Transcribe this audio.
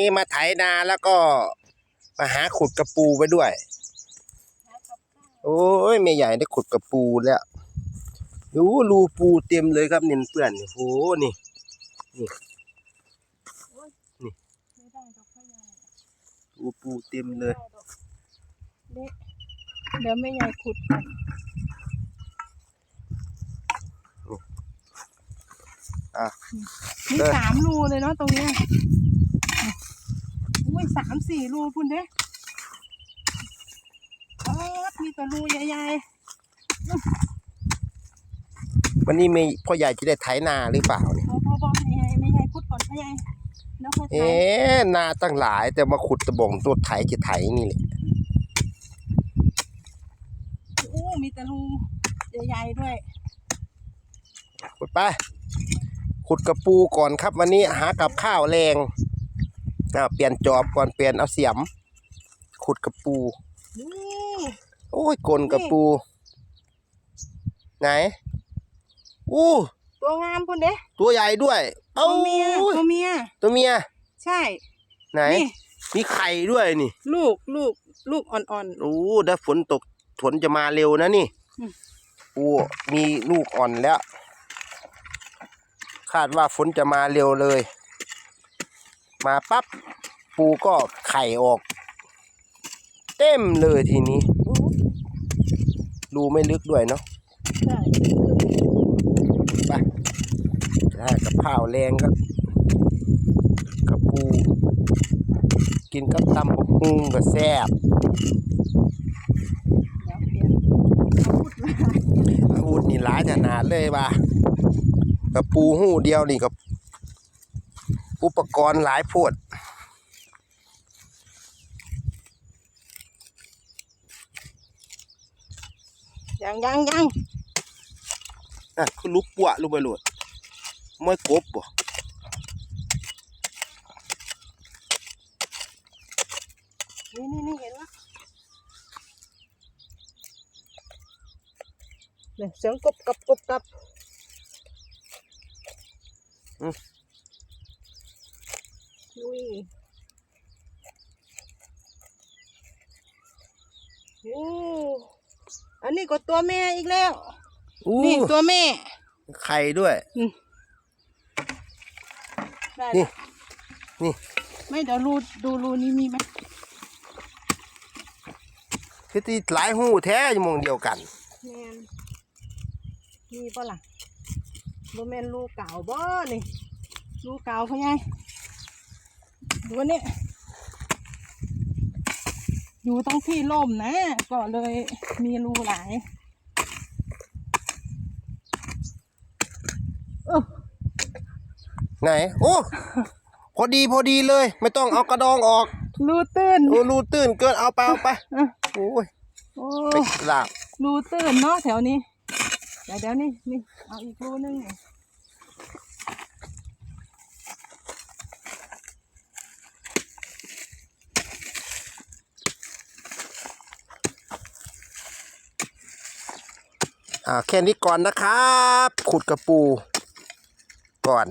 นี่มาไถนาแล้วก็มาหาขุดกระปูไปด้วย โอ้ยไม่ใหญ่ได้ขุดกระปูแล้วดูรูปูเต็มเลยครับเนียนเปื่อนโอ้โหนี่ไม่ได้ดอกพ่อใหญ่รูปูเต็มเลยเด็กเดี๋ยวแม่ใหญ่ขุดก่อนอะมีเดินสามรูเลยเนาะตรงเนี้ย อุ้ยสามสี่รูพุ่นเด้อ๊อดมีแต่รูใหญ่วันนี้ไม่พ่อใหญ่จะได้ไถนาหรือเปล่าเนี่ยๆพอพอบอกแม่ใหญ่แม่ใหญ่ขุดก่อนพ่อใหญ่แล้วค่อยเอ๊ะนาตั้งหลายแต่มาขุดตะบงตัวไถจะไถนี่แหละโอ้มีแต่รูใหญ่ๆด้วย ขุดไป ขุดกระปูก่อนครับ วันนี้หากับข้าวแรง อ่าเปลี่ยนจอบก่อนเปลี่ยนเอาเสียม ขุดกระปูนี่โอ้ยกลนกระปู ไหนอู้ตัวงามพุ่นเด้ตัวใหญ่ด้วยตัเอ้าวเมียตัวเมียตัวเมีย ใช่ ไหน นี่ มีไข่ด้วยนี่ ลูกลูกลูกอ่อนโอ้ถ้าฝนตกฝนจะมาเร็วนะนี่อืมโอ้มีลูกอ่อนแล้ว คาดว่าฝนจะมาเร็วเลย มาปั๊บ ปูก็ไข่ออก เต็มเลยทีนี้ๆอู้รูไม่ลึกด้วยเนาะใช่ไปได้กับข้าวแรงครับกับปู กินกับตำบักหุ่งก็แซ่บเดี๋ยวเปลี่ยนเอาพูดมาอูดนี่หลายขนาดเลยว่ะกับปูหู้เดียวนี่กับอุปกรณ์หลายโพด ยังยังยังอะคือลุกปัวลุกไปโหลดไม่กบบ่นี่นี่นี่เห็นไหมเนี่ยเสียงกบกับกบกับอุ้ยโอ้ อันนี้ก็ตัวแม่อีกแล้ว อู้นี่ตัวแม่ ไข่ด้วย ได้นี่ ละนี่ไม่เดี๋ยวรูดูรูนี้มีไหมคือที่หลายหู้แท้อยู่หมองเดียวกัน แมนมีปะล่ะบ่แมนรูเก่าบ่นี่รูเก่าเขาไงดูอันนี่ อยู่ต้องที่ล่มนะ ก็เลยมีรูหลายเออไหน โอ้ พอดีพอดีเลย ไม่ต้องเอากระดองออก รูตื้น โอ้รูตื้นเกินเอาไปเอาไปอะโอ้ยโอ้ไปลากรูตื้นเนาะแถวนี้ เดี๋ยวเดี๋ยวนี่นี่เอาอีกรูนึง อ่าแค่นี้ก่อนนะครับ ขุดกระปูก่อน